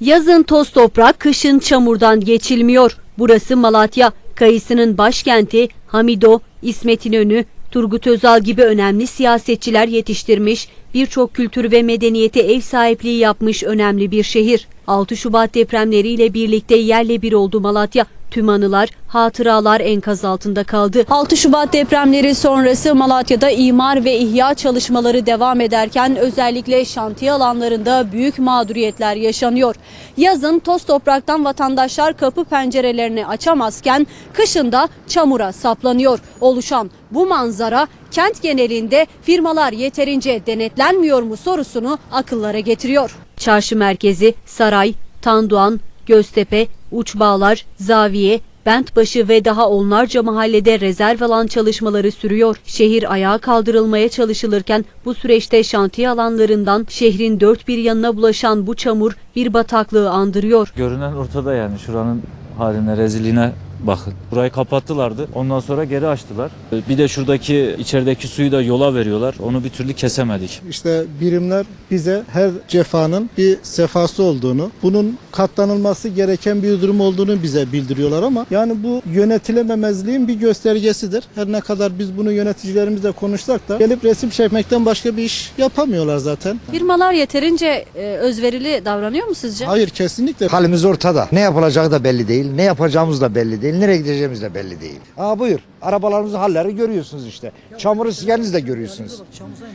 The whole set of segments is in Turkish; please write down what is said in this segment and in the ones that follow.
Yazın toz toprak, kışın çamurdan geçilmiyor. Burası Malatya, kayısının başkenti Hamido, İsmet İnönü, Turgut Özal gibi önemli siyasetçiler yetiştirmiş, birçok kültür ve medeniyete ev sahipliği yapmış önemli bir şehir. 6 Şubat depremleriyle birlikte yerle bir oldu Malatya. Tüm anılar, hatıralar enkaz altında kaldı. 6 Şubat depremleri sonrası Malatya'da imar ve ihya çalışmaları devam ederken özellikle şantiye alanlarında büyük mağduriyetler yaşanıyor. Yazın toz topraktan vatandaşlar kapı pencerelerini açamazken kışın da çamura saplanıyor. Oluşan bu manzara kent genelinde firmalar yeterince denetlenmiyor mu sorusunu akıllara getiriyor. Çarşı merkezi, saray, Tandoğan, Göztepe, Uçbağlar, Zaviye, Bentbaşı ve daha onlarca mahallede rezerv alan çalışmaları sürüyor. Şehir ayağa kaldırılmaya çalışılırken bu süreçte şantiye alanlarından şehrin dört bir yanına bulaşan bu çamur bir bataklığı andırıyor. Görünen ortada yani şuranın haline, rezilliğine bakın. Burayı kapattılardı. Ondan sonra geri açtılar. Bir de şuradaki içerideki suyu da yola veriyorlar. Onu bir türlü kesemedik. İşte birimler bize her cefanın bir sefası olduğunu, bunun katlanılması gereken bir durum olduğunu bize bildiriyorlar ama yani bu yönetilememezliğin bir göstergesidir. Her ne kadar biz bunu yöneticilerimizle konuşsak da gelip resim çekmekten başka bir iş yapamıyorlar zaten. Firmalar yeterince e, özverili davranıyor mu sizce? Hayır kesinlikle. Halimiz ortada. Ne yapılacağı da belli değil. Ne yapacağımız da belli değil. Nereye gideceğimiz de belli değil. Aa buyur. Arabalarımızın halleri görüyorsunuz işte. Çamuru sizleriniz de görüyorsunuz.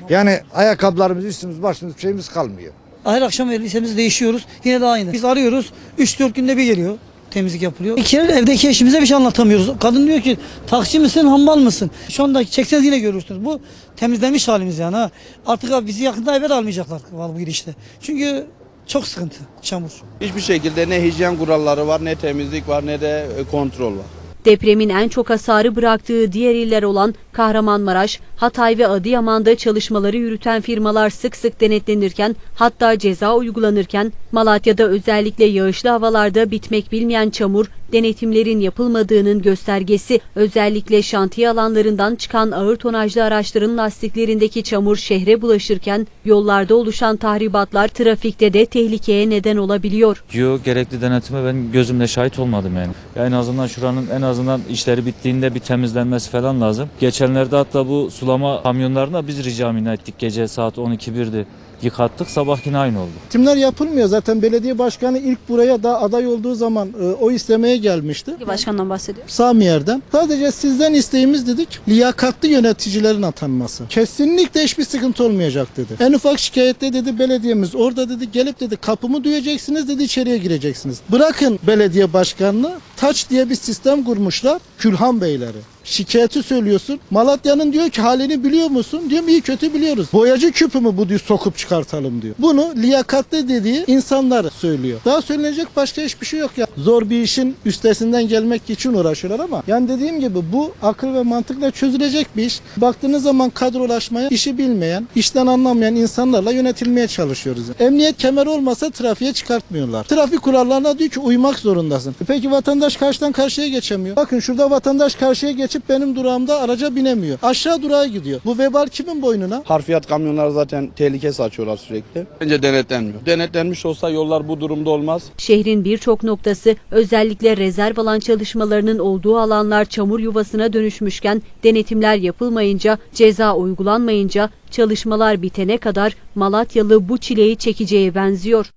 Yani ayakkabılarımız, üstümüz, başımız, bir şeyimiz kalmıyor. Her akşam lisemizi değişiyoruz. Yine de aynı. Biz arıyoruz. 3-4 günde bir geliyor. Temizlik yapılıyor. İki evdeki eşimize bir şey anlatamıyoruz. Kadın diyor ki taksi misin hambal mısın? Şu anda çekseniz yine görürsünüz. Bu temizlenmiş halimiz yani ha. Artık bizi yakında eve almayacaklar bu gidişte. Çünkü çok sıkıntı çamur. Hiçbir şekilde ne hijyen kuralları var, ne temizlik var, ne de e, kontrol var. Depremin en çok hasarı bıraktığı diğer iller olan Kahramanmaraş, Hatay ve Adıyaman'da çalışmaları yürüten firmalar sık sık denetlenirken hatta ceza uygulanırken Malatya'da özellikle yağışlı havalarda bitmek bilmeyen çamur denetimlerin yapılmadığının göstergesi. Özellikle şantiye alanlarından çıkan ağır tonajlı araçların lastiklerindeki çamur şehre bulaşırken yollarda oluşan tahribatlar trafikte de tehlikeye neden olabiliyor. Yo gerekli denetime ben gözümle şahit olmadım yani. Ya en azından şuranın en azından işleri bittiğinde bir temizlenmesi falan lazım. Geçenlerde hatta bu sulama kamyonlarına biz rica ettik. Gece saat 12.1'di. Yıkattık sabah yine aynı oldu. Timler yapılmıyor zaten belediye başkanı ilk buraya da aday olduğu zaman e, o istemeye gelmişti. Başkandan bahsediyor. Sami yerden. Sadece sizden isteğimiz dedik liyakatlı yöneticilerin atanması. Kesinlikle hiçbir sıkıntı olmayacak dedi. En ufak şikayette dedi belediyemiz orada dedi gelip dedi kapımı duyacaksınız dedi içeriye gireceksiniz. Bırakın belediye başkanını taç diye bir sistem kurmuşlar Külhan Beyleri. Şikayeti söylüyorsun. Malatya'nın diyor ki halini biliyor musun? Diyorum iyi kötü biliyoruz. Boyacı küpü mü bu diyor sokup çıkartalım diyor. Bunu liyakatli dediği insanlar söylüyor. Daha söylenecek başka hiçbir şey yok ya. Zor bir işin üstesinden gelmek için uğraşıyorlar ama yani dediğim gibi bu akıl ve mantıkla çözülecek bir iş. Baktığınız zaman kadrolaşmaya işi bilmeyen, işten anlamayan insanlarla yönetilmeye çalışıyoruz. Emniyet kemeri olmasa trafiğe çıkartmıyorlar. Trafik kurallarına diyor ki uymak zorundasın. E Peki vatandaş karşıdan karşıya geçemiyor. Bakın şurada vatandaş karşıya geçip benim durağımda araca binemiyor. Aşağı durağa gidiyor. Bu vebal kimin boynuna? Harfiyat kamyonlar zaten tehlike saçıyorlar sürekli. Bence denetlenmiyor. Denetlenmiş olsa yollar bu durumda olmaz. Şehrin birçok noktası özellikle rezerv alan çalışmalarının olduğu alanlar çamur yuvasına dönüşmüşken denetimler yapılmayınca, ceza uygulanmayınca çalışmalar bitene kadar Malatyalı bu çileyi çekeceğe benziyor.